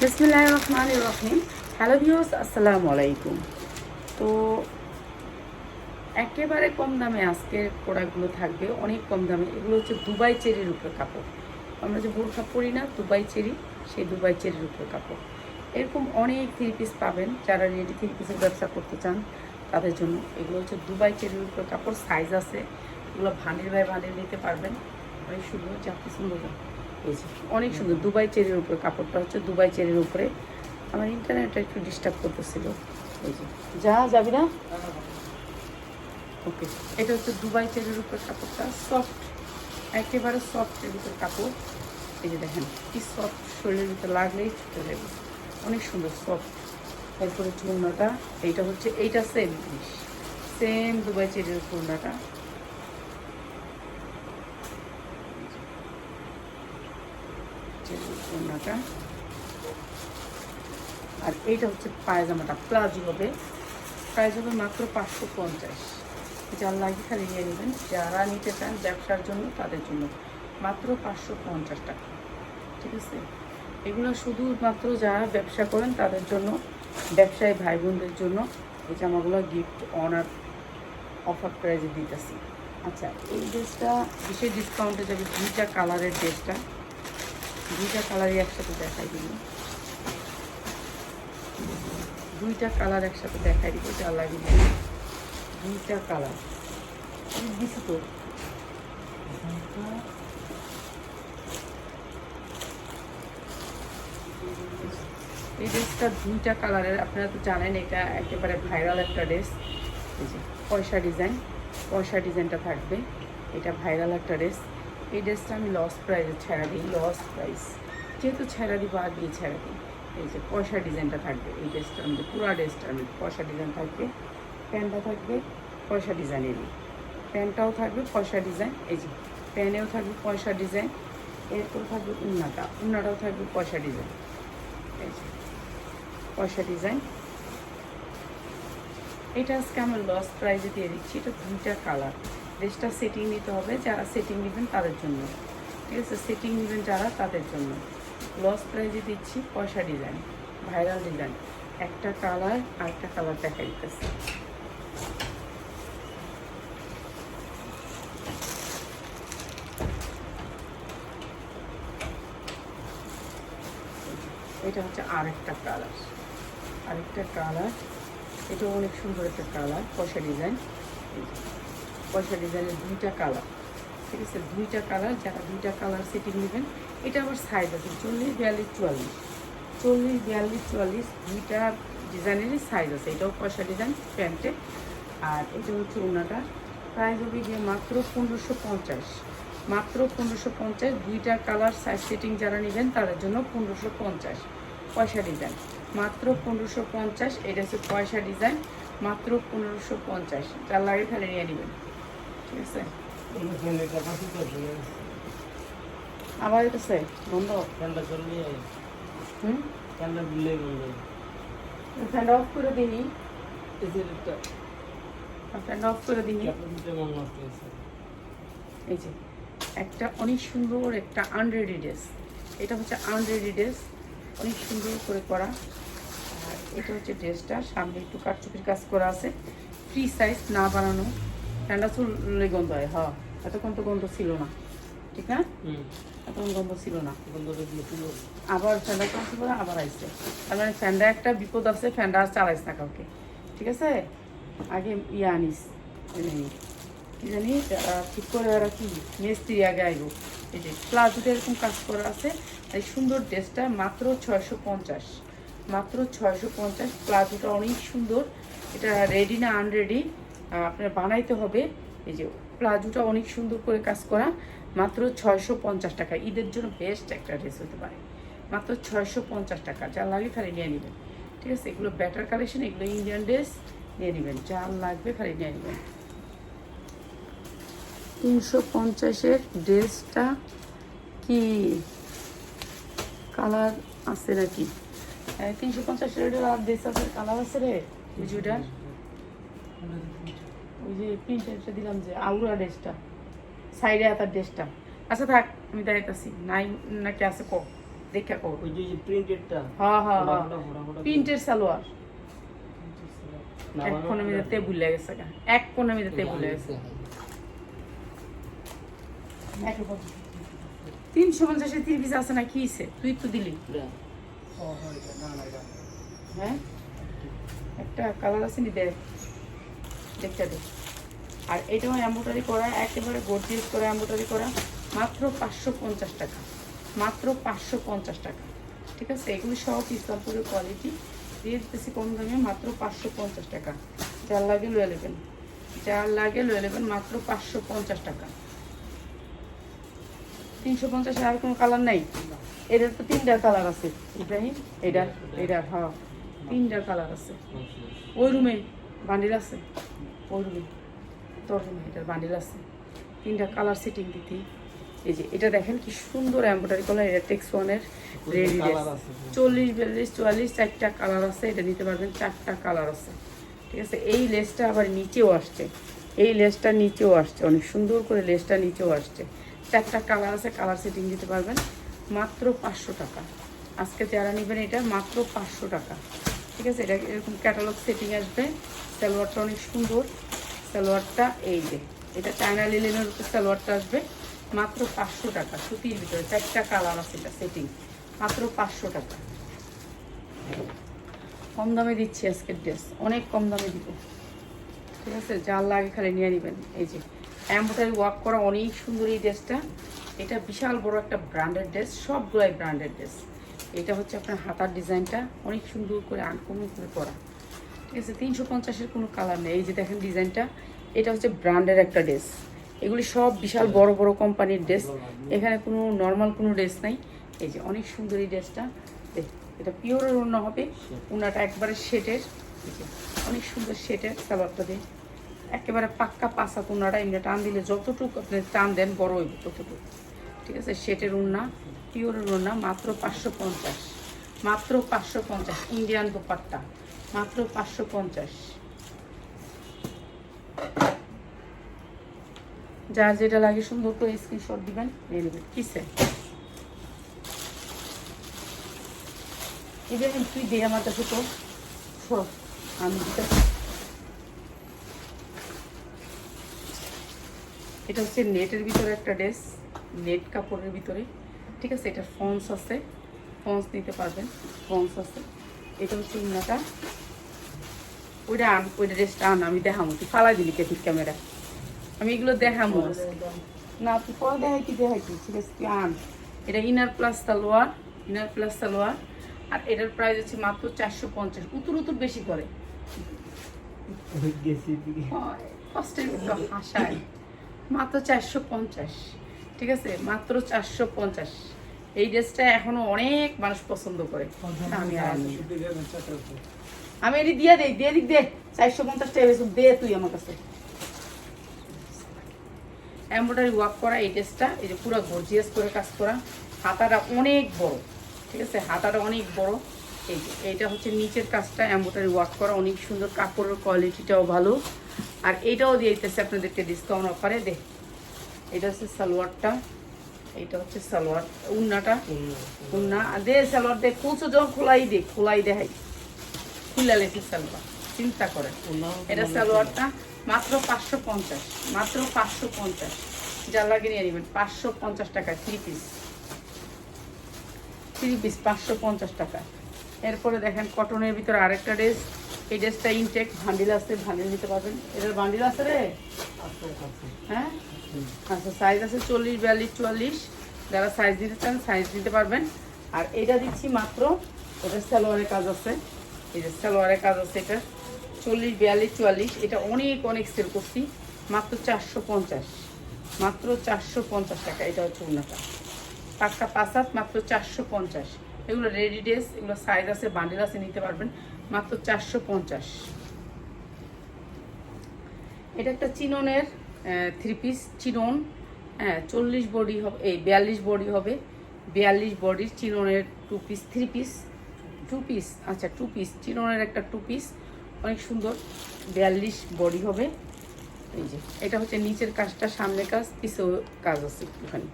বিসমিল্লাহ রহমান রহিম। Hello views আসসালামু আলাইকুম। তো একেবারে কম দামে আজকের প্রোডাক্টগুলো থাকবে, অনেক কম দামে। এগুলো হচ্ছে দুবাই চেরির উপরে কাপড়। আমরা যে বোরখা পরি না, দুবাই চেরি, সেই দুবাই চেরির উপরে কাপড়। এরকম অনেক থ্রি পিস পাবেন যারা রেডি থ্রি পিসের ব্যবসা করতে চান, তাদের জন্য। এগুলো হচ্ছে দুবাই চেরির উপরে কাপড় সাইজ আছে। এগুলো ভানির ভাই ভানির নিতে পারবেন। অনেক সুন্দর যা পছন্দ। যে, অনেক সুন্দর দুবাই চেরির উপরে কাপড়টা হচ্ছে দুবাই চেরির উপরে। আমার ইন্টারনেটটা একটু ডিস্টার্ব করতেছিল। এই যে যা যাবি না? ওকে এটা হচ্ছে দুবাই চেরির উপরে কাপড়টা। সফট একেবারে সফটের উপর কাপড়। এই যে দেখেন কি সফট শরীরের ভিতরে লাগলেই ছুটে যাবে। অনেক সুন্দর সফট এরপরে চূর্ণাটা এইটা হচ্ছে এইটা সেম জিনিস। সেম দুবাই চেরির চূর্ণাটা চেরির চূর্ণাটা আর এইটা হচ্ছে পায়জামাটা, প্লাজো হবে। প্রাইস হবে মাত্র পাঁচশো পঞ্চাশ। যার লাগে খালি নিয়ে নেবেন। যারা নিতে চান ব্যবসার জন্য তাদের জন্য। মাত্র পাঁচশো পঞ্চাশ টাকা। ঠিক আছে? এগুলো শুধুমাত্র যারা ব্যবসা করেন তাদের জন্য, ব্যবসায়ী ভাই বোনদের জন্য এই জামাগুলো গিফট অনার অফার প্রাইজে দিতেছি। আচ্ছা এই ড্রেসটা বিশেষ ডিসকাউন্টে যাবে দুইটা কালারের ড্রেসটা দুইটা কালারই একসাথে দেখাই দিব। দুইটা কালার একসাথে দেখাই দিব যা লাগে দুইটা কালার দিছি তো। এই ড্রেসটা দুইটা কালারের আপনারা তো জানেন, এটা একেবারে ভাইরাল একটা ড্রেস পয়সা ডিজাইন পয়সা ডিজাইনটা থাকবে। এটা ভাইরাল একটা ড্রেস এই ড্রেসটা আমি লস প্রাইসে ছেড়া দিই লস প্রাইস যেহেতু ছেড়া দিই আর দিয়ে ছেড়া দিই। এই যে পয়সা ডিজাইনটা থাকবে, এই ড্রেসটার মধ্যে, পুরো ড্রেসটার মধ্যে পয়সা ডিজাইন থাকবে, প্যান্টটা থাকবে পয়সা ডিজাইনেরই। প্যান্টটাও থাকবে পয়সা ডিজাইন, এই যে প্যানেও থাকবে পয়সা ডিজাইন, এরপর থাকবে উন্নাটা, উন্নাটাও থাকবে পয়সা ডিজাইন। এই যে পয়সা ডিজাইন। এটা আজকে আমরা লস প্রাইজে দিয়ে দিচ্ছি, এটা দুইটা কালার ড্রেসটা সেটিং নিতে হবে, যারা সেটিং নেবেন তাদের জন্য। ঠিক আছে? সেটিং নেবেন যারা তাদের জন্য। লস প্রাইজে দিচ্ছি পয়সা ডিজাইন ভাইরাল ডিজাইন একটা কালার আর একটা কালার দেখা দিতেছে এটা হচ্ছে আরেকটা কালার আরেকটা কালার এটা অনেক সুন্দর একটা কালার পয়সা ডিজাইন পয়সা ডিজাইনের দুইটা কালার, ঠিক আছে? দুইটা কালার, যারা দুইটা কালার সেটিং নেবেন, এটা আবার সাইজ আছে, চল্লিশ, বিয়াল্লিশ, চুয়াল্লিশ। চল্লিশ, বিয়াল্লিশ, চুয়াল্লিশ দুইটা ডিজাইনেরই সাইজ আছে, এটাও পয়সা ডিজাইন, প্যান্টে। আর এটা হচ্ছে ওনাটা। প্রাইস হবে গিয়ে মাত্র পনেরোশো পঞ্চাশ। মাত্র পনেরোশো পঞ্চাশ, দুইটা কালার সাইজ সেটিং যারা নেবেন, তাদের জন্য পনেরোশো পঞ্চাশ পয়সা ডিজাইন। মাত্র পনেরোশো পঞ্চাশ, এটা হচ্ছে পয়সা ডিজাইন, মাত্র পনেরোশো পঞ্চাশ। যার লাগে ফেলে নিয়ে নেবেন। ঠিক আছে আবার হুম? ফ্যানটা অফ করে দিই ফ্যানটা অফ করে দিই এই যে একটা অনেক সুন্দর একটা আনরেডি ড্রেস এটা হচ্ছে আনরেডি ড্রেস অনেক সুন্দর করে করা। আর এটা হচ্ছে ড্রেসটা সামনে একটু কাটচুপির কাজ করা আছে। ফ্রি সাইজ না বানানো। ঠান্ডা চুলে গন্ধ হয় হ্যাঁ এতক্ষণ তো গন্ধ ছিল না ঠিক না? এতক্ষণ গন্ধ ছিল না। আবার ফ্যানটা পরে আবার আইসে তার মানে ফ্যানটা একটা বিপদ আছে ফ্যানটা আর চালাইস না কাউকে ঠিক আছে? আগে ইয়ে আনিস কি জানি ঠিক করে ওরা কি মিস্ত্রি আগে আইব। এই যে প্লাজোতে এরকম কাজ করা আছে এই সুন্দর ড্রেসটা মাত্র ছয়শো পঞ্চাশ। মাত্র ছয়শো পঞ্চাশ প্লাজোটা অনেক সুন্দর। এটা রেডি না আনরেডি আপনার বানাইতে হবে। এই যে প্লাজোটা অনেক সুন্দর করে কাজ করা। মাত্র ছয়শো পঞ্চাশ টাকা। ঈদের জন্য বেস্ট একটা ড্রেস হতে পারে। মাত্র ছয়শো পঞ্চাশ টাকা। যা লাগে খালি নিয়ে নেবেন। ঠিক আছে? এগুলো ব্যাটার কালেকশন এগুলো ইন্ডিয়ান ড্রেস নিয়ে নেবেন। যা লাগবে খালি নিয়ে নেবেন। তিনশো পঞ্চাশের ড্রেসটা কি? কালার আছে নাকি? তিনশো পঞ্চাশের ড্রেস আছে। কালার আছে রে। ভিডিওটার ওই যে প্রিন্টারটা দিলাম যে আউরা ড্রেসটা সাইডে হাতার ড্রেসটা। আচ্ছা থাক আমি দেখাইতেছি। নাই নাকি আছে কো দেখা কর ওই যে প্রিন্টেডটা হ্যাঁ হ্যাঁ হ্যাঁ প্রিন্টের সালোয়ার। এক কোণে ওটা- মিলে ভুলে গেছে। এক কোণে মিলে ভুলে গেছে। তিনশো পঞ্চাশে তিন পিস আছে না কি? তুই তো দিলি। হয়। হ্যাঁ? একটা কালার আছে নি দেখ। দেখতে দে। আর এটাও এম্বোটারি করা, একেবারে গর্জিয়াস করে এম্বোটারি করা, মাত্র পাঁচশো পঞ্চাশ টাকা। মাত্র পাঁচশো পঞ্চাশ টাকা। ঠিক আছে? এগুলি সব ইসলামপুরের কোয়ালিটি দিয়ে দিতেছি কম দামে, মাত্র পাঁচশো পঞ্চাশ টাকা। যার লাগে লয়ে নেবেন যার লাগে লয়ে নেবেন মাত্র পাঁচশো পঞ্চাশ টাকা। তিনশো পঞ্চাশে আর কোনো কালার নাই? এটার তো তিনটা কালার আছে। ইব্রাহিম এটার এটার হ্যাঁ। তিনটা কালার আছে। ওই রুমে বান্ডিল আছে? ওই রুমে তোর রুমে এটার বান্ডিল আছে। তিনটা কালার সেটিং দিতে। এই যে এটা দেখেন কি সুন্দর এম্ব্রয়ডারি কলার এটা টেক্স ওয়ানের রেডি। চল্লিশ বিয়াল্লিশ চুয়াল্লিশ চারটা কালার আছে এটা নিতে পারবেন চারটা কালার আছে। ঠিক আছে এই লেসটা আবার নিচেও আসছে। এই লেসটা নিচেও আসছে অনেক সুন্দর করে লেসটা নিচেও আসছে। চারটা কালার আছে কালার সেটিং দিতে পারবেন মাত্র পাঁচশো টাকা। আজকে যারা নেবেন এটা মাত্র পাঁচশো টাকা। ঠিক আছে এটা এরকম ক্যাটালগ সেটিং আসবে সালোয়ারটা অনেক সুন্দর। সালোয়ারটা এই যে। এটা চায়না লিলেনের সালোয়ারটা আসবে। মাত্র পাঁচশো টাকা, সুতির ভিতরে চারটা কালার আছে এটা সেটিং মাত্র পাঁচশো টাকা। কম দামে দিচ্ছি আজকের ড্রেস অনেক কম দামে দিব। ঠিক আছে? যার লাগে খালি নিয়ে নেবেন। এই যে এম্বোটারি ওয়ার্ক করা অনেক সুন্দর এই ড্রেসটা এটা বিশাল বড় একটা ব্র্যান্ডেড ড্রেস সবগুলাই ব্র্যান্ডেড ড্রেস এটা হচ্ছে আপনার হাতার ডিজাইনটা অনেক সুন্দর করে আনকমন করে করা। ঠিক আছে তিনশো পঞ্চাশের কোনো কালার নেই। এই যে দেখেন ডিজাইনটা এটা হচ্ছে ব্র্যান্ডের একটা ড্রেস এগুলি সব বিশাল বড় বড় কোম্পানির ড্রেস এখানে কোনো নর্মাল কোনো ড্রেস নাই। এই যে অনেক সুন্দর এই ড্রেসটা এটা পিওরের অন্য হবে। ওনাটা একবারে শেটের। অনেক সুন্দর শেটের সালোয়ারটা দিয়ে। একেবারে পাক্কা পাসা কোনাটা এমনি টান দিলে যতটুকু আপনি টান দেন বড় হইব ততটুকু। ঠিক আছে? শেটের উন্না পিওরের উন্না মাত্র পাঁচশো পঞ্চাশ। মাত্র পাঁচশো পঞ্চাশ। ইন্ডিয়ান দোপাট্টা। মাত্র পাঁচশো পঞ্চাশ। যার যেটা লাগে সুন্দর করে স্ক্রিনশট দিবেন, নিয়ে নেবেন। কিসে ইব্রাহিম তুই দে আমার কাছে তো। আমি। এটা হচ্ছে নেটের ভিতরে একটা ড্রেস নেট কাপড়ের ভিতরে। ঠিক আছে, এটা ফন্স আছে। ফন্স নিতে পারবেন, ফন্স আছে। এটা হচ্ছে ইনাটা ওইটা আন ওইটা ড্রেসটা আন আমি দেখামো তুই ফালাই দিলি কেটিক ক্যামেরা। আমি এগুলো দেখামো না তুই পরে দেখাই কি দেখাই কি? ঠিক আছে তুই আন। এটা inner plus salwar inner plus salwar আর এটার প্রাইস হচ্ছে মাত্র চারশো পঞ্চাশ। উতুর উতুর বেশি করে। হাসায়। মাত্র চারশো পঞ্চাশ। ঠিক আছে মাত্র চারশো পঞ্চাশ। এই ড্রেসটা এখনও অনেক মানুষ পছন্দ করে। আমি এটি দিয়ে দেই, দিয়ে দিক দে। চারশো পঞ্চাশ টাকা দে তুই আমার কাছে। এমব্রয়ডারি ওয়ার্ক করা এই ড্রেসটা এই যে পুরো গর্জিয়াস করে কাজ করা। হাতাটা অনেক বড়, ঠিক আছে? হাতাটা অনেক বড়। এই যে, এইটা হচ্ছে নিচের কাজটা এমব্রয়ডারি ওয়ার্ক করা। অনেক সুন্দর কাপড়ের কোয়ালিটিটাও ভালো। আর এটাও দিয়ে দিতেছে আপনাদেরকে ডিসকাউন্ট অফারে দে। এটা হচ্ছে সালোয়ারটা। এইটা হচ্ছে সালোয়ার উন্নাটা। উন্না দে সালোয়ার দে কুচো যখন খোলাই দে খোলাই দেখাই। খুলে লেখে সালোয়ার চিন্তা করে এটা সালোয়ারটা মাত্র পাঁচশো পঞ্চাশ মাত্র পাঁচশো পঞ্চাশ। যার লাগে নিয়ে নেবেন পাঁচশো পঞ্চাশ টাকা থ্রি পিস থ্রি পিস পাঁচশো পঞ্চাশ টাকা। এরপরে দেখেন কটনের ভিতরে আরেকটা ড্রেস এই ড্রেসটা ইনটেক ভান্ডিল আছে ভান্ডিল নিতে পারবেন। এটার বান্ডিল আছে রে? হ্যাঁ? আচ্ছা সাইজ আছে চল্লিশ, বিয়াল্লিশ, চুয়াল্লিশ। যারা সাইজ দিতে চান সাইজ দিতে পারবেন। আর এটা দিচ্ছি মাত্র ওটা সালোয়ারের কাজ আছে। এই যে সালোয়ারের কাজ আছে এটা। চল্লিশ, বিয়াল্লিশ, চুয়াল্লিশ, এটা অনেক অনেক সেল করছি। মাত্র চারশো পঞ্চাশ। মাত্র চারশো পঞ্চাশ টাকা এটা হচ্ছে উন্নতা পাক্কা পাঁচ মাত্র চারশো পঞ্চাশ। এগুলো রেডি ড্রেস এগুলো সাইজ আছে বান্ডিল আছে, নিতে পারবেন। মাত্র চারশো পঞ্চাশ। এটা একটা চিননের থ্রি পিস চিনন হ্যাঁ চল্লিশ বডি হবে, এই বিয়াল্লিশ বডি হবে। বিয়াল্লিশ বডির চিরনের two piece three piece two piece আচ্ছা টু পিস চিরনের একটা টু পিস অনেক সুন্দর, বিয়াল্লিশ বডি হবে। এই যে, এটা হচ্ছে নিচের কাজটা, সামনের কাজ, পিছেও কাজ আছে একটুখানি।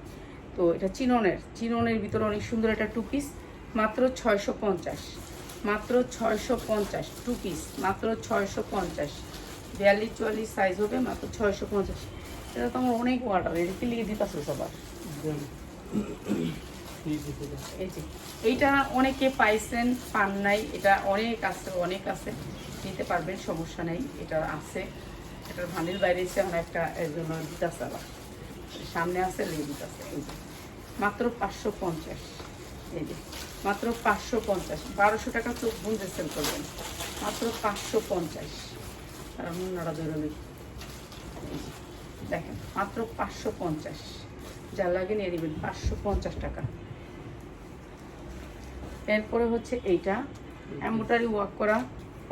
তো এটা চিননের চিননের ভিতরে অনেক সুন্দর একটা টু পিস মাত্র ছয়শো পঞ্চাশ, মাত্র ছয়শো পঞ্চাশ টু পিস মাত্র ছয়শো পঞ্চাশ। বিয়াল্লিশ, চুয়াল্লিশ সাইজ হবে মাত্র ছয়শো পঞ্চাশ। এটা তো আমার অনেক অর্ডার এদিকে লিখে দিতে সবার। এই যে, এইটা অনেকে পাইছেন, পান নাই, এটা অনেক আছে অনেক আছে। নিতে পারবেন, সমস্যা নেই, এটা আছে। এটার ভান্ডিল বাইরে এসে এখন একটা এর জন্য দিতেছে আবার। সামনে আছে লেগে দিতেছে, এই যে। মাত্র পাঁচশো পঞ্চাশ, এই যে। মাত্র পাঁচশো পঞ্চাশ, বারোশো টাকা চোখ বুঝে সেল করবেন। মাত্র পাঁচশো পঞ্চাশ। কারণ অন্যরা বেরোলে দেখেন, মাত্র পাঁচশো পঞ্চাশ। যা লাগে নিয়ে নেবেন, পাঁচশো পঞ্চাশ টাকা। এরপরে হচ্ছে এইটা এম্বোটারি ওয়ার্ক করা,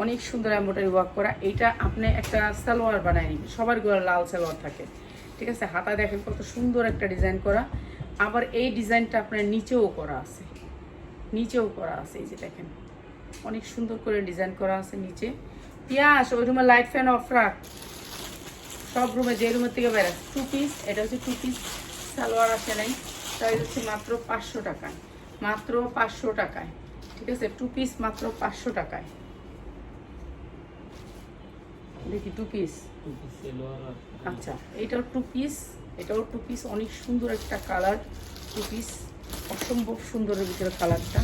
অনেক সুন্দর এম্বোটারি ওয়ার্ক করা। এইটা আপনি একটা সালোয়ার বানায় নিন সবার গলা লাল সালোয়ার থাকে। ঠিক আছে হাতা দেখেন কত সুন্দর একটা ডিজাইন করা। আবার এই ডিজাইনটা আপনার নিচেও করা আছে। নিচেও করা আছে, এই যে দেখেন। অনেক সুন্দর করে ডিজাইন করা আছে নিচে। পিয়াস ওই রুমে লাইট ফ্যান অফ রাখ। সব রুমে যে রুমের থেকে বেড়া টু পিস এটা হচ্ছে টু পিস সালোয়ার আসে নাই। প্রাইস হচ্ছে মাত্র পাঁচশো টাকায়। মাত্র পাঁচশো টাকায়। ঠিক আছে? টু পিস মাত্র পাঁচশো টাকায়। দেখি টু পিস আচ্ছা এটাও টু পিস এটাও টু পিস অনেক সুন্দর একটা কালার টু পিস অসম্ভব সুন্দরের ভিতরে কালারটা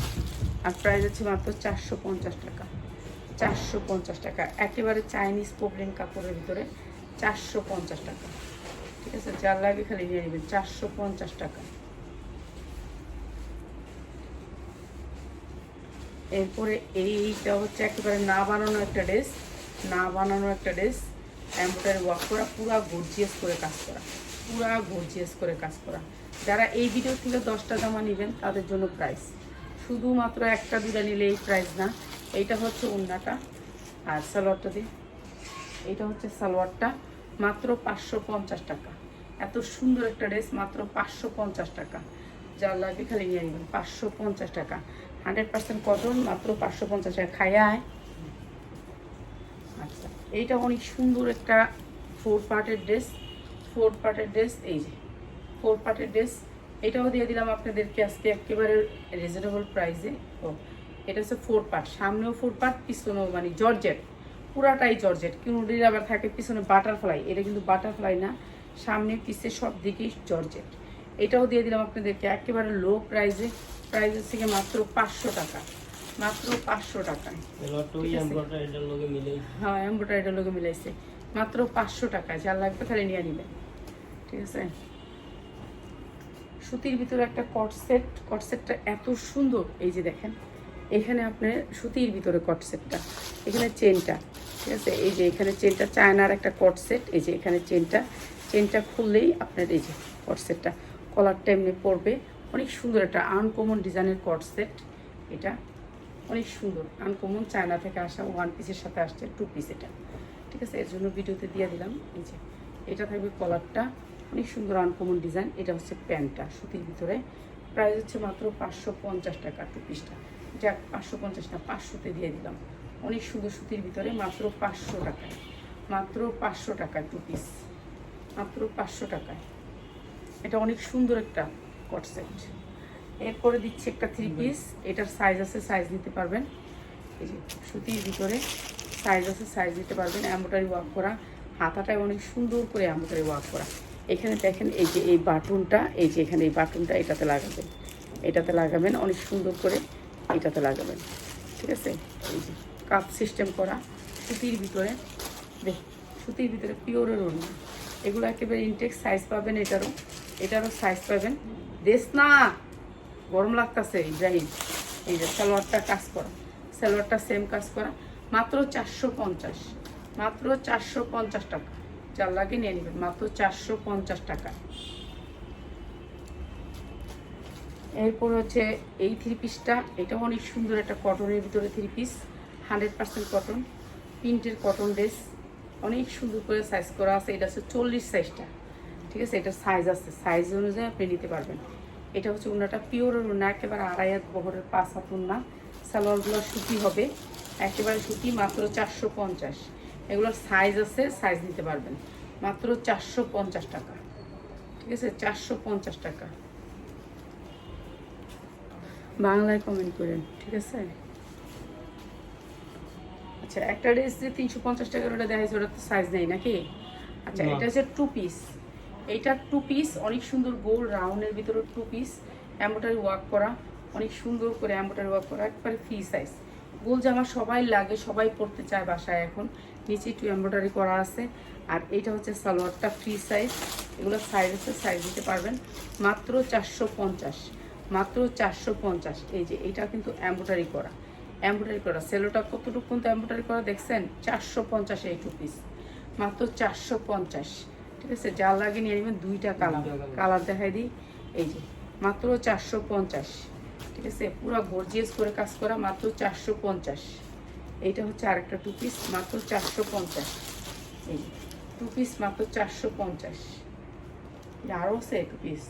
আর প্রাইস হচ্ছে মাত্র চারশো পঞ্চাশ টাকা। চারশো পঞ্চাশ টাকা। একেবারে চাইনিজ প্রবলেম কাপড়ের ভিতরে চারশো পঞ্চাশ টাকা। ঠিক আছে? যার লাগে খালি নিয়ে নেবেন। চারশো পঞ্চাশ টাকা। এরপরে এইটা হচ্ছে একেবারে না বানানো একটা ড্রেস। না বানানো একটা ড্রেস। এম্ব্রয়ডারি ওয়ার্ক করা, পুরা গর্জিয়াস করে কাজ করা। পুরা গর্জিয়াস করে কাজ করা। যারা এই ভিডিও থেকে দশটা জামা নেবেন, তাদের জন্য প্রাইস শুধুমাত্র একটা দুটা নিলে এই প্রাইস না। এইটা হচ্ছে উন্নাটা আর সালোয়ারটা দিয়ে। এইটা হচ্ছে সালোয়ারটা, মাত্র পাঁচশো পঞ্চাশ টাকা। এত সুন্দর একটা ড্রেস, মাত্র পাঁচশো পঞ্চাশ টাকা। যার লাগবে খালি নিয়ে নেবেন, পাঁচশো পঞ্চাশ টাকা। হান্ড্রেড পার্সেন্ট কটন, মাত্র পাঁচশো পঞ্চাশ টাকা। খাইয়া আয়। আচ্ছা এইটা অনেক সুন্দর একটা ফোর পার্টের ড্রেস। ফোর পার্টের ড্রেস, এই যে, ফোর পার্টের ড্রেস। এটাও দিয়ে দিলাম আপনাদেরকে আজকে একেবারে রিজনেবল প্রাইসে ও এটা হচ্ছে ফোর পার্ট সামনেও ফোর পার্ট পিছনেও মানে জর্জেট। পুরাটাই জর্জেট। কিনুডির আবার থাকে পিছনে বাটারফ্লাই এটা কিন্তু বাটারফ্লাই না। সামনে পিছে সব দিকেই জর্জেট। এটাও দিয়ে দিলাম আপনাদেরকে একেবারে লো প্রাইসে প্রাইস থেকে মাত্র পাঁচশো টাকা। মাত্র পাঁচশো টাকায় মিলেই। হ্যাঁ এম্ব্রয়ডারিটার লোকে মিলাইছে। মাত্র পাঁচশো টাকা। যার লাগবে তাহলে নিয়ে নেবেন ঠিক আছে? সুতির ভিতরে একটা কট সেট কট সেটটা এত সুন্দর। এই যে দেখেন। এখানে আপনার সুতির ভিতরে কট সেটটা এখানে চেনটা ঠিক আছে? এই যে এখানে চেনটা চায়নার একটা কট সেট এই যে এখানে চেনটা চেনটা খুললেই আপনার এই যে কট সেটটা কলারটা এমনি পড়বে। অনেক সুন্দর একটা আনকমন ডিজাইনের কট সেট এটা অনেক সুন্দর আনকমন চায়না থেকে আসা ওয়ান পিসের সাথে আসছে টু পিস এটা, ঠিক আছে? এর জন্য ভিডিওতে দিয়ে দিলাম, এই যে এটা থাকবে কলারটা অনেক সুন্দর আনকমন ডিজাইন এটা হচ্ছে প্যান্টটা, সুতির ভিতরে। প্রাইস হচ্ছে মাত্র পাঁচশো পঞ্চাশ টাকা টু পিসটা যাক পাঁচশো পঞ্চাশ না পাঁচশোতে দিয়ে দিলাম। অনেক সুন্দর সুতির ভিতরে মাত্র পাঁচশো টাকায়। মাত্র পাঁচশো টাকায় টু পিস মাত্র পাঁচশো টাকায়। এটা অনেক সুন্দর একটা কট সেট এরপরে দিচ্ছি একটা থ্রি পিস এটার সাইজ আছে সাইজ নিতে পারবেন। এই যে সুতির ভিতরে সাইজ আছে সাইজ নিতে পারবেন। এম্ব্রয়ডারি ওয়ার্ক করা। হাতাটায় অনেক সুন্দর করে এম্ব্রয়ডারি ওয়ার্ক করা। এখানে দেখেন এই যে এই বাটনটা এই যে এখানে এই বাটনটা এটাতে লাগাবেন। এটাতে লাগাবেন অনেক সুন্দর করে। এটাতে লাগাবেন ঠিক আছে? এই যে, কাপ সিস্টেম করা, সুতির ভিতরে, দেখ, সুতির ভিতরে পিওরের অন্য এগুলো একেবারে ইনটেক সাইজ পাবেন এটারও। এটারও সাইজ পাবেন। দেশ না, গরম লাগতেছে ইব্রাহিম এই যে সালোয়ারটা কাজ করা, সালোয়ারটা সেম কাজ করা। মাত্র চারশো পঞ্চাশ, মাত্র চারশো পঞ্চাশ টাকা। যার লাগে নিয়ে নেবেন, মাত্র চারশো পঞ্চাশ টাকা। এরপর হচ্ছে এই থ্রি পিসটা এটাও অনেক সুন্দর একটা কটনের ভিতরে three piece hundred percent cotton প্রিন্টের কটন ড্রেস অনেক সুন্দর করে সাইজ করা আছে, এটা হচ্ছে চল্লিশ সাইজটা ঠিক আছে? এটা সাইজ আছে সাইজ অনুযায়ী আপনি নিতে পারবেন। এটা হচ্ছে উন্নাটা পিওরের উন্না একেবারে আড়াই হাত বহরের, পাঁচ হাত উন্না সালোয়ারগুলো সুতি হবে, একেবারে সুতি, মাত্র চারশো পঞ্চাশ। এগুলোর সাইজ আছে সাইজ নিতে পারবেন। মাত্র চারশো পঞ্চাশ টাকা, ঠিক আছে? চারশো পঞ্চাশ টাকা। বাংলায় কমেন্ট করেন ঠিক আছে? আচ্ছা একটা ড্রেস যে তিনশো পঞ্চাশ টাকার ওটা দেখা ওটা তো সাইজ নেই নাকি? আচ্ছা এটা হচ্ছে টু পিস এইটা টু পিস অনেক সুন্দর গোল রাউন্ডের ভিতরে টু পিস এম্বোটারি ওয়ার্ক করা অনেক সুন্দর করে এম্বোটারি ওয়ার্ক করা একবারে ফ্রি সাইজ গোল জামা সবাই লাগে সবাই পরতে চায় বাসায় এখন। নিচে একটু এম্ব্রয়ডারি করা আছে আর এটা হচ্ছে সালোয়ারটা ফ্রি সাইজ এগুলো সাইজ আছে সাইজ দিতে পারবেন। মাত্র চারশো পঞ্চাশ। মাত্র চারশো পঞ্চাশ। এই যে এটা কিন্তু এম্ব্রয়ডারি করা। এম্ব্রয়ডারি করা। সেলোটা কতটুকু কিন্তু এম্ব্রয়ডারি করা দেখছেন? চারশো পঞ্চাশ এই টু পিস মাত্র চারশো পঞ্চাশ। ঠিক আছে? যা লাগে নিয়ে নেবেন দুইটা কালার কালার দেখাই দিই। এই যে মাত্র চারশো পঞ্চাশ। ঠিক আছে? পুরো গর্জিয়াস করে কাজ করা মাত্র চারশো পঞ্চাশ। এইটা হচ্ছে আরেকটা টু পিস মাত্র চারশো পঞ্চাশ। এই টু পিস মাত্র চারশো পঞ্চাশ। আরও আছে টু পিস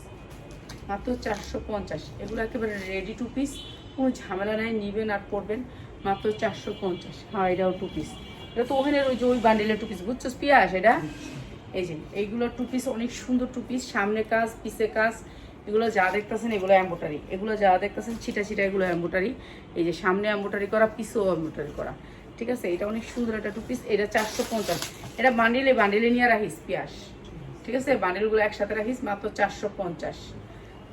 মাত্র চারশো পঞ্চাশ। এগুলো একেবারে রেডি টু পিস কোনো ঝামেলা নাই, নিবেন আর পড়বেন মাত্র চারশো পঞ্চাশ। হ্যাঁ এটাও টু পিস এটা তো ওখানে ওই যে ওই বান্ডেলের টু পিস বুঝছ পিয়াস এটা? এই যে, এইগুলো টু পিস অনেক সুন্দর টু পিস সামনে কাজ, পিছে কাজ। এগুলো যা দেখতেছেন, এগুলো অ্যাম্বোটারি এগুলো যা দেখতেছেন, ছিটা ছিটা এগুলো অ্যাম্বোটারি এই যে, সামনে অ্যাম্বোটারি করা, পিছেও অ্যাম্বোটারি করা। ঠিক আছে? এটা অনেক সুন্দর একটা টু পিস এটা চারশো পঞ্চাশ। এটা বান্ডিলে বান্ডিলে নিয়ে রাখিস পিয়াস ঠিক আছে? বান্ডিলগুলো একসাথে রাখিস, মাত্র চারশো পঞ্চাশ।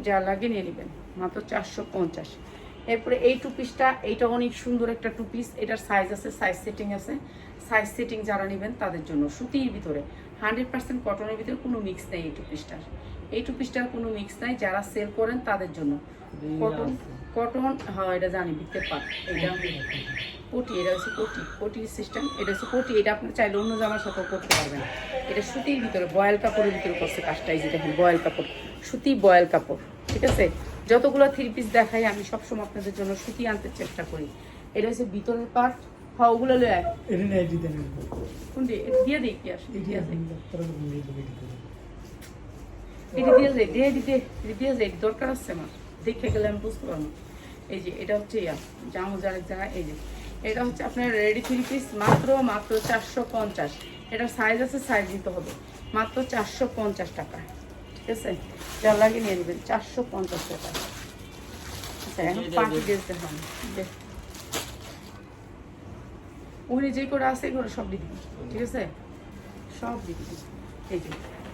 যা লাগে নিয়ে নেবেন, মাত্র চারশো পঞ্চাশ। এরপরে এই টু পিসটা এইটা অনেক সুন্দর একটা টু পিস এটার সাইজ আছে সাইজ সেটিং আছে। সাইজ সেটিং যারা নেবেন তাদের জন্য সুতির ভিতরে হান্ড্রেড পার্সেন্ট কটনের ভিতরে কোনো মিক্স নেই এই টু পিসটার এই টু পিসটার কোনো মিক্স নাই, যারা সেল করেন তাদের জন্য। কটন কটন হ্যাঁ এটা জানি বিকতে পার এটা কোটি এটা হচ্ছে কোটি কোটির সিস্টেম এটা হচ্ছে কোটি এটা আপনি চাইলে অন্য জামার সাথেও করতে পারবেন। এটা সুতির ভিতরে বয়েল কাপড়ের ভিতরে করছে কাজটা এই যে দেখেন বয়েল কাপড় সুতি বয়েল কাপড় ঠিক আছে? যতগুলো থ্রি পিস দেখাই আমি সবসময় আপনাদের জন্য সুতি আনতে চেষ্টা করি। এটা হচ্ছে ভিতরের পার্ট হ্যাঁ ওগুলো লয়ে আয়। এটা নিয়ে দিতে কোনটি? দিয়ে দিই কি আসলে দিয়ে দিই এটা দিয়ে যাই দিয়ে দিতে দিয়ে যাই দরকার আছে আমার। দেখে গেলে আমি বুঝতে পারব। এই যে এটা হচ্ছে ইয়া জামু জারের জায়গা এই যে। এটা হচ্ছে আপনার রেডি থ্রি পিস মাত্র মাত্র চারশো পঞ্চাশ। এটা সাইজ আছে সাইজ দিতে হবে। মাত্র চারশো পঞ্চাশ টাকা ঠিক আছে? যা লাগে নিয়ে নেবেন চারশো পঞ্চাশ টাকা। আচ্ছা এখন ওখানে যে করে আছে এগুলো সব দিয়ে দিবি ঠিক আছে? সব দিয়ে দিবি। এই যে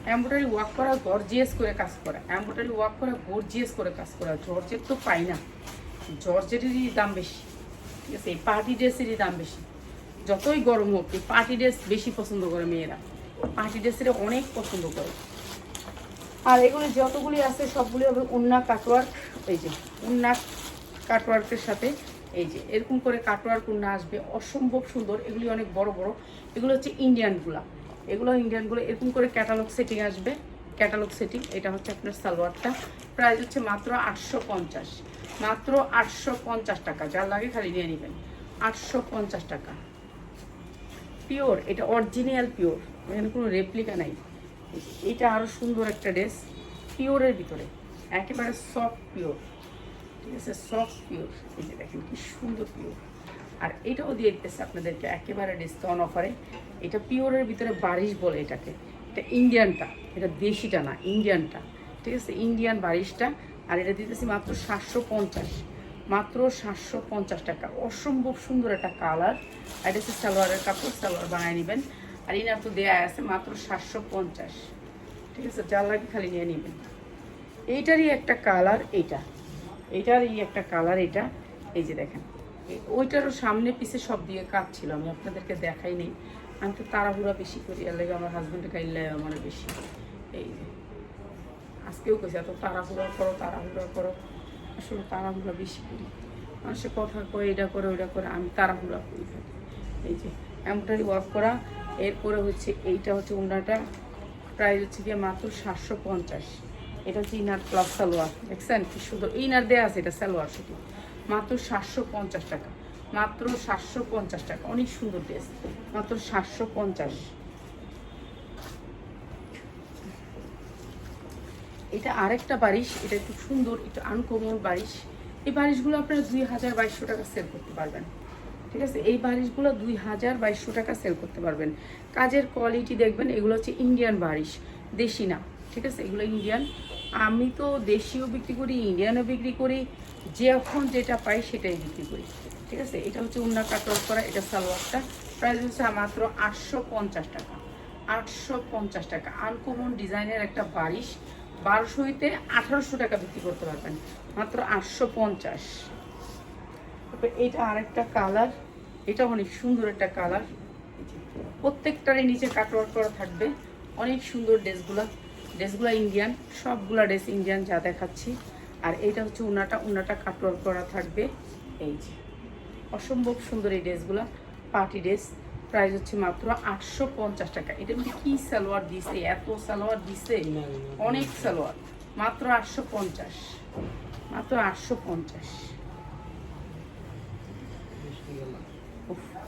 এম্ব্রয়ডারি ওয়ার্ক করা গর্জিয়াস করে কাজ করা। এম্ব্রয়ডারি ওয়ার্ক করা গর্জিয়াস করে কাজ করা। জর্জেট তো পাই না। জর্জেটেরই দাম বেশি। ঠিক আছে, এই পার্টি ড্রেসেরই দাম বেশি। যতই গরম হোক পার্টি ড্রেস বেশি পছন্দ করে মেয়েরা। পার্টি ড্রেসের অনেক পছন্দ করে। আর এগুলি যতগুলি আছে, সবগুলি হবে উন্না কাটওয়ার্ক এই যে, উন্না কাটওয়ার্কের সাথে, এই যে, এরকম করে কাটওয়ার্ক উন্না আসবে। অসম্ভব সুন্দর। এগুলি অনেক বড় বড়। এগুলো হচ্ছে ইন্ডিয়ান ইন্ডিয়ানগুলা এগুলো ইন্ডিয়ানগুলো এরকম করে ক্যাটালগ সেটিং আসবে। ক্যাটালগ সেটিং এটা হচ্ছে আপনার সালোয়ারটা। প্রাইস হচ্ছে মাত্র আটশো পঞ্চাশ। মাত্র আটশো পঞ্চাশ টাকা। যার লাগে খালি নিয়ে নেবেন। আটশো পঞ্চাশ টাকা। পিওর এটা অরিজিনাল পিওর এখানে কোনো রেপ্লিকা নাই। এটা আরও সুন্দর একটা ড্রেস পিওরের ভিতরে। একেবারে সফট পিওর ঠিক আছে? সফট পিওর এই যে দেখেন কি সুন্দর পিওর আর এটাও দিয়ে দিতেছে আপনাদেরকে একেবারে ডিসকাউন্ট অফারে এটা পিওরের ভিতরে বারিশ বলে এটাকে। এটা ইন্ডিয়ানটা, এটা দেশিটা না, ইন্ডিয়ানটা। ঠিক আছে? ইন্ডিয়ান বারিশটা, আর এটা দিতেছি মাত্র সাতশো পঞ্চাশ। মাত্র সাতশো পঞ্চাশ টাকা। অসম্ভব সুন্দর একটা কালার। আর এটা হচ্ছে সালোয়ারের কাপড়, সালোয়ার বানিয়ে নেবেন। আর ইনার তো দেয়া আছে মাত্র সাতশো পঞ্চাশ। ঠিক আছে? যার লাগে খালি নিয়ে নেবেন। এইটারই একটা কালার এইটা এইটারই একটা কালার এটা। এই যে দেখেন। ওইটারও সামনে পিছে সব দিয়ে কাজ ছিল। আমি আপনাদেরকে দেখাই নেই আমি তো তাড়াহুড়া বেশি করি আর লাগে আমার হাজব্যান্ডে খাইলে আমার বেশি। এই যে, আজকেও কইছে, এত তাড়াহুড়া করো তাড়াহুড়া করো। আসলে তাড়াহুড়া বেশি করি। মানুষে কথা কয় এটা করে ওইটা করে, আমি তাড়াহুড়া করি। থাকি এই যে এমব্রয়ডারি ওয়ার্ক করা। এরপরে হচ্ছে, এইটা হচ্ছে উন্নাটা প্রাইস হচ্ছে গিয়ে মাত্র সাতশো পঞ্চাশ। এটা হচ্ছে ইনার প্লাস সালোয়ার, দেখছেন? কি সুন্দর ইনার দেওয়া আছে, এটা সালোয়ার শুধু। মাত্র সাতশো পঞ্চাশ টাকা। মাত্র সাতশো পঞ্চাশ টাকা। অনেক সুন্দর ড্রেস মাত্র সাতশো পঞ্চাশ। এটা আরেকটা বারিশ, এটা একটু সুন্দর, একটু আনকমন বারিশ। এই বারিশগুলো আপনারা দুই হাজার বাইশশো টাকা সেল করতে পারবেন। ঠিক আছে? এই বারিশগুলো দুই হাজার বাইশশো টাকা সেল করতে পারবেন। কাজের কোয়ালিটি দেখবেন, এগুলো হচ্ছে ইন্ডিয়ান বারিশ, দেশি না। ঠিক আছে? এগুলো ইন্ডিয়ান আমি তো দেশিও বিক্রি করি ইন্ডিয়ানও বিক্রি করি যখন যেটা পাই সেটাই বিক্রি করি। ঠিক আছে? এটা হচ্ছে উন্না কাটওয়ার করা, এটা সালোয়ারটা। প্রাইস হচ্ছে মাত্র আটশো পঞ্চাশ টাকা। আটশো পঞ্চাশ টাকা। আনকমন ডিজাইনের একটা বারিশ। বারোশো হইতে আঠারোশো টাকা বিক্রি করতে পারবেন। মাত্র আটশো পঞ্চাশ। তারপর এটা আরেকটা কালার। এটা অনেক সুন্দর একটা কালার। প্রত্যেকটারই নিচে কাটওয়ার্ক করা থাকবে। অনেক সুন্দর ড্রেসগুলো। ড্রেসগুলো ইন্ডিয়ান। সবগুলা ড্রেস ইন্ডিয়ান যা দেখাচ্ছি। আর এইটা হচ্ছে উনাটা উনাটা কাটওয়ার্ক করা থাকবে। এই যে অসম্ভব সুন্দর এই ড্রেসগুলো পার্টি ড্রেস। প্রাইস হচ্ছে মাত্র আটশো পঞ্চাশ টাকা। এটার মধ্যে কী সালোয়ার দিছে এত সালোয়ার দিছে? অনেক সালোয়ার। মাত্র আটশো পঞ্চাশ। মাত্র আটশো পঞ্চাশ।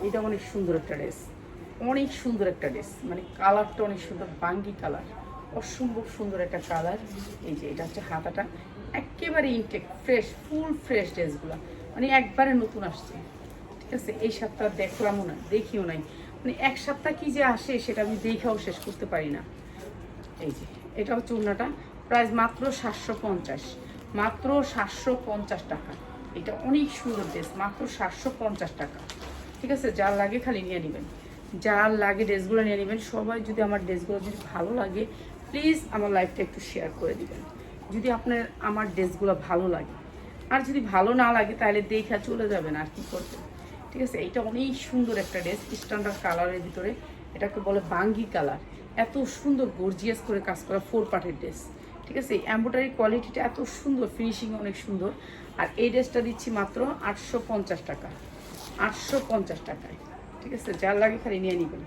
এটা অনেক সুন্দর একটা ড্রেস। অনেক সুন্দর একটা ড্রেস। মানে কালারটা অনেক সুন্দর বাঙ্গি কালার। অসম্ভব সুন্দর একটা কালার। এই যে এটা হচ্ছে হাতাটা। একেবারে ইনটেক ফ্রেশ ফুল ফ্রেশ ড্রেসগুলো। মানে একবারে নতুন আসছে। ঠিক আছে? এই সপ্তাহ দেখলামও না দেখিও নাই। মানে এক সপ্তাহ কি যে আসে সেটা আমি দেখাও শেষ করতে পারি না। এই যে, এটা হচ্ছে উন্নাটা প্রাইস মাত্র সাতশো পঞ্চাশ। মাত্র সাতশো পঞ্চাশ টাকা। এটা অনেক সুন্দর ড্রেস, মাত্র সাতশো পঞ্চাশ টাকা। ঠিক আছে? যার লাগে খালি নিয়ে নেবেন। যার লাগে ড্রেসগুলো নিয়ে নেবেন। সবাই যদি আমার ড্রেসগুলো যদি ভালো লাগে, প্লিজ আমার লাইফটা একটু শেয়ার করে দিবেন। যদি আপনার, আমার ড্রেসগুলো ভালো লাগে আর যদি ভালো না লাগে, তাহলে দেখা চলে যাবেন আর কি করবেন ঠিক আছে এটা অনেক সুন্দর একটা ড্রেস স্ট্যান্ডার্ড কালারের ভিতরে। এটাকে বলে বাঙ্গি কালার এত সুন্দর গর্জিয়াস করে কাজ করা ফোর পার্টের ড্রেস ঠিক আছে এম্ব্রয়ডারি কোয়ালিটিটা এত সুন্দর ফিনিশিং অনেক সুন্দর। আর এই ড্রেসটা দিচ্ছি মাত্র আটশো পঞ্চাশ টাকা। আটশো পঞ্চাশ টাকায়। ঠিক আছে, যার লাগে খালি নিয়ে নিবেন।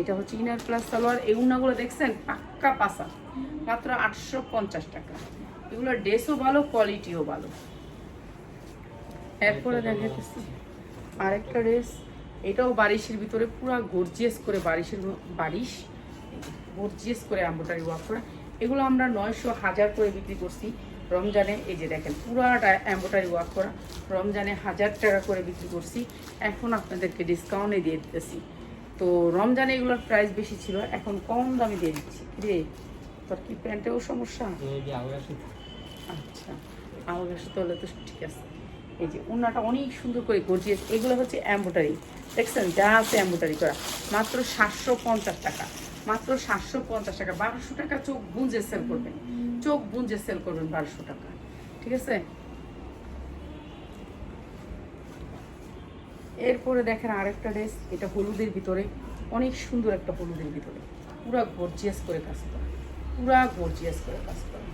এটা হচ্ছে ইনার প্লাস সালোয়ার। এই উন্নাগুলো দেখছেন? পাক্কা পাসা মাত্র আটশো পঞ্চাশ টাকা। এগুলোর ড্রেসও ভালো কোয়ালিটিও ভালো। এরপরে দেখাতেছি আরেকটা ড্রেস এটাও বারিশের ভিতরে পুরো গর্জিয়াস করে বারিশের বারিশ গর্জিয়াস করে এম্ব্রয়ডারি ওয়ার্ক করা। এগুলো আমরা নয়শো হাজার করে বিক্রি করছি রমজানে। এই যে দেখেন পুরাটা এম্ব্রয়ডারি ওয়ার্ক করা। রমজানে হাজার টাকা করে বিক্রি করছি। এখন আপনাদেরকে ডিসকাউন্টে দিয়ে দিতেছি। তো রমজানে এগুলোর প্রাইস বেশি ছিল এখন কম দামে দিয়ে দিচ্ছি। রে? তোর কি প্যান্টেও সমস্যা? আচ্ছা আমার কাছে তাহলে তো ঠিক আছে। এই যে ওনাটা অনেক সুন্দর করে গর্জিয়াস, এগুলো হচ্ছে এম্বোটারি দেখছেন, যা আছে এম্বোটারি করা। মাত্র সাতশো পঞ্চাশ টাকা। মাত্র সাতশো পঞ্চাশ টাকা। বারোশো টাকা চোখ বুঞ্জে সেল করবেন। চোখ বুঞ্জে সেল করবেন বারোশো টাকা। ঠিক আছে? এরপরে দেখেন আরেকটা ড্রেস এটা হলুদের ভিতরে। অনেক সুন্দর একটা হলুদের ভিতরে। পুরা গর্জিয়াস করে কাজ করা। পুরা গর্জিয়াস করে কাজ করা।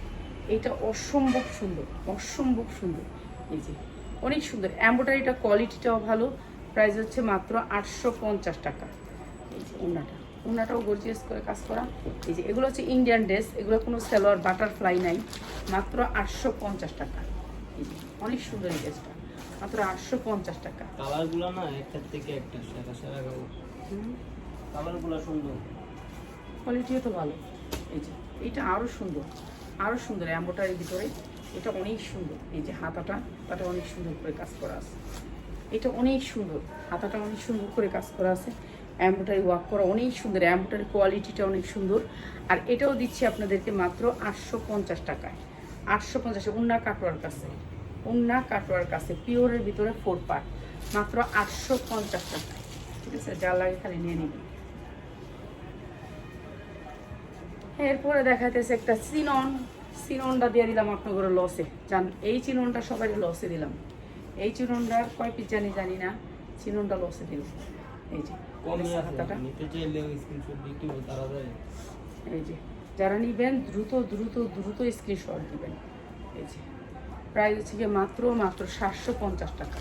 এটা অসম্ভব সুন্দর অসম্ভব সুন্দর। এই যে অনেক সুন্দর। এম্ব্রয়ডারিটা কোয়ালিটিটাও ভালো। প্রাইস হচ্ছে মাত্র আটশো পঞ্চাশ টাকা। এই যে উনাটা উনাটাও গর্জিয়াস করে কাজ করা। এই যে এগুলো হচ্ছে ইন্ডিয়ান ড্রেস এগুলো কোনো সালোয়ার বাটারফ্লাই নাই। মাত্র আটশো পঞ্চাশ টাকা। এই যে অনেক সুন্দর এই ড্রেসটা মাত্র আটশো পঞ্চাশ টাকা। কালারগুলো না একটার থেকে একটা সেরা সেরা কালার। কালারগুলো সুন্দর। কোয়ালিটিও তো ভালো। এই যে এইটা আরও সুন্দর। আরও সুন্দর এম্বোটারির ভিতরে। এটা অনেক সুন্দর। এই যে হাতাটা হাতাটা অনেক সুন্দর করে কাজ করা আছে। এটা অনেক সুন্দর। হাতাটা অনেক সুন্দর করে কাজ করা আছে। এম্বোটারি ওয়ার্ক করা অনেক সুন্দর। এম্বোটারি কোয়ালিটিটা অনেক সুন্দর। আর এটাও দিচ্ছি আপনাদেরকে মাত্র আটশো পঞ্চাশ টাকায়। আটশো পঞ্চাশে উন্না কাটোয়ার কাছে উন্না কাটোয়ার কাছে পিওরের ভিতরে ফোর পার্ট মাত্র আটশো পঞ্চাশ টাকায়। ঠিক আছে? যা লাগে খালি নিয়ে নিবেন। এরপরে দেখাতেছে একটা চিনন চিননটা দিয়ে দিলাম আপনাদের লসে জান এই চিননটা সবাই লসে দিলাম। এই চিননটা কয় পিস জানি জানি না। চিননটা লসে দিলাম। এই যে এই যে যারা নিবেন দ্রুত দ্রুত দ্রুত স্ক্রিনশট দিবেন। এই যে প্রাইস হচ্ছে গিয়ে মাত্র মাত্র সাতশো পঞ্চাশ টাকা।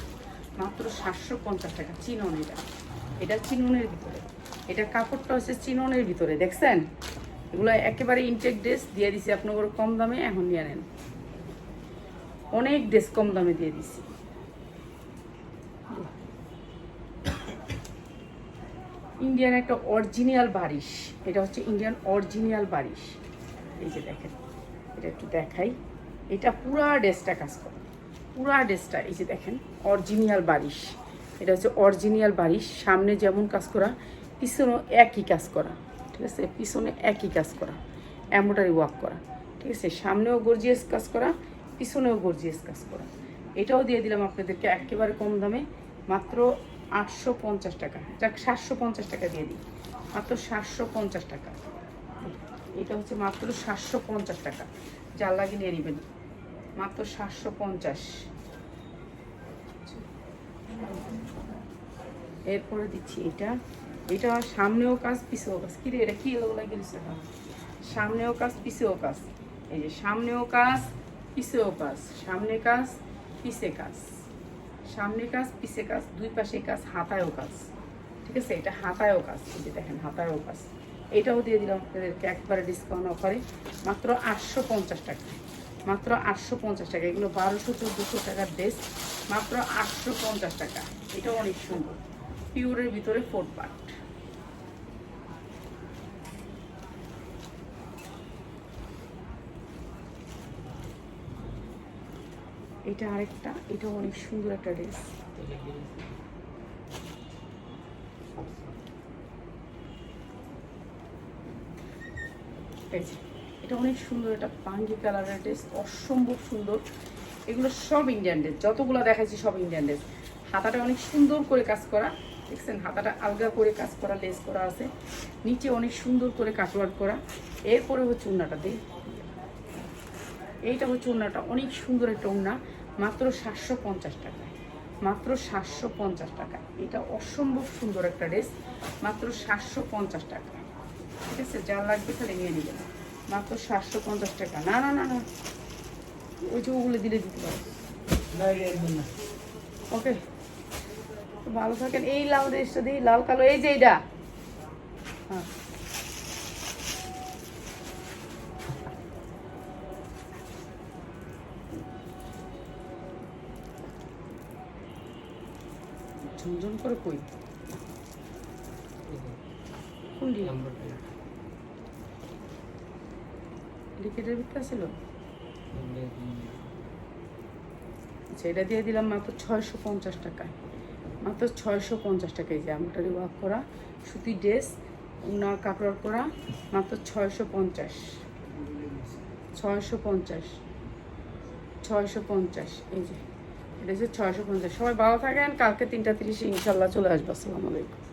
মাত্র সাতশো পঞ্চাশ টাকা চিনন এটা। এটা চিননের ভিতরে। এটা কাপড়টা হচ্ছে চিননের ভিতরে দেখছেন? এগুলো একেবারে ইনটেক ড্রেস দিয়ে দিছি, আপনাদের কম দামে এখন নিয়ে নেন। অনেক ড্রেস কম দামে দিয়ে দিছি। ইন্ডিয়ান একটা অরিজিনাল বারিশ। এটা হচ্ছে ইন্ডিয়ান অরিজিনাল বারিশ। এই যে দেখেন, এটা একটু দেখাই। এটা পুরা ড্রেসটা কাজ করে। পুরা ড্রেসটা এই যে দেখেন অরিজিনাল বারিশ। এটা হচ্ছে অরিজিনাল বারিশ। সামনে যেমন কাজ করা, পিছনেও একই কাজ করা। ঠিক আছে? পিছনে একই কাজ করা এম্ব্রয়ডারি ওয়ার্ক করা, ঠিক আছে? সামনেও গর্জিয়াস কাজ করা, পিছনেও গর্জিয়াস কাজ করা। এটাও দিয়ে দিলাম আপনাদেরকে একেবারে কম দামে, মাত্র আটশো পঞ্চাশ টাকা। যাক, সাতশো পঞ্চাশ টাকা দিয়ে দিই। মাত্র সাতশো পঞ্চাশ টাকা। এটা হচ্ছে মাত্র সাতশো পঞ্চাশ টাকা। যার লাগে নিয়ে নেবেন। মাত্র সাতশো পঞ্চাশ। এরপরে দিচ্ছি এটা। এটা সামনেও কাজ, পিছেও কাজ। কিরে, এটা কি এলো লাগিয়েছে সামনেও কাজ, পিছেও কাজ। এই যে সামনেও কাজ, পিছেও কাজ। সামনে কাজ, পিছে কাজ। সামনে কাজ, পিছে কাজ, দুই পাশে কাজ, হাতায়ও কাজ। ঠিক আছে? এটা হাতায়ও কাজ। এই দেখেন, হাতায়ও কাজ। এটাও দিয়ে দিলাম আপনাদেরকে, একবারে ডিসকাউন্ট অফারে মাত্র আটশো পঞ্চাশ টাকা। মাত্র আটশো পঞ্চাশ টাকা। এগুলো বারোশো, চোদ্দোশো টাকার ড্রেস মাত্র আটশো পঞ্চাশ টাকা। এটাও অনেক সুন্দর। পিওরের ভিতরে ফোর পার্ট এটা আরেকটা, এটাও অনেক সুন্দর একটা ড্রেস এটা এটা অনেক সুন্দর, এটা পাঙ্গি কালারের ড্রেস অসম্ভব সুন্দর। এগুলো সব ইন্ডিয়ান ড্রেস যতগুলো দেখাচ্ছি সব ইন্ডিয়ান ড্রেস হাতাটা অনেক সুন্দর করে কাজ করা। দেখছেন হাতাটা আলগা করে কাজ করা লেস করা আছে। নিচে অনেক সুন্দর করে কাটওয়ার্ক করা। এরপরে হচ্ছে উন্নাটা দিই এইটা হচ্ছে উন্নাটা অনেক সুন্দর একটা উন্না। মাত্র সাতশো পঞ্চাশ টাকায় মাত্র সাতশো পঞ্চাশ টাকা। এটা অসম্ভব সুন্দর একটা ড্রেস। মাত্র সাতশো পঞ্চাশ টাকা। ঠিক আছে যা লাগবে তাহলে নিয়ে নেবেন মাত্র সাতশো পঞ্চাশ টাকা। না না না না। ওই যে ওগুলো দিলে দিতে পারো। ওকে। তো ভালো থাকেন। এই লাল ড্রেসটা দিই লাল কালো এই যে এইটা। হ্যাঁ। ঝুমঝুম করে কই? কোন দিয়ে নাম্বারটা ভিতরে ছিল? আচ্ছা দিয়ে দিলাম মাত্র ছয়শো পঞ্চাশ টাকায়। মাত্র ছয়শো পঞ্চাশ টাকা এই যে আমটারি ওয়ার্ক করা, সুতি ড্রেস উনার কাপড় করা, মাত্র ছয়শো পঞ্চাশ। ছয়শো পঞ্চাশ। ছয়শো পঞ্চাশ, এই যে। এটা হচ্ছে ছয়শো পঞ্চাশ। সবাই ভালো থাকেন, কালকে তিনটা তিরিশে ইনশাল্লাহ চলে আসব। আসসালামু আলাইকুম।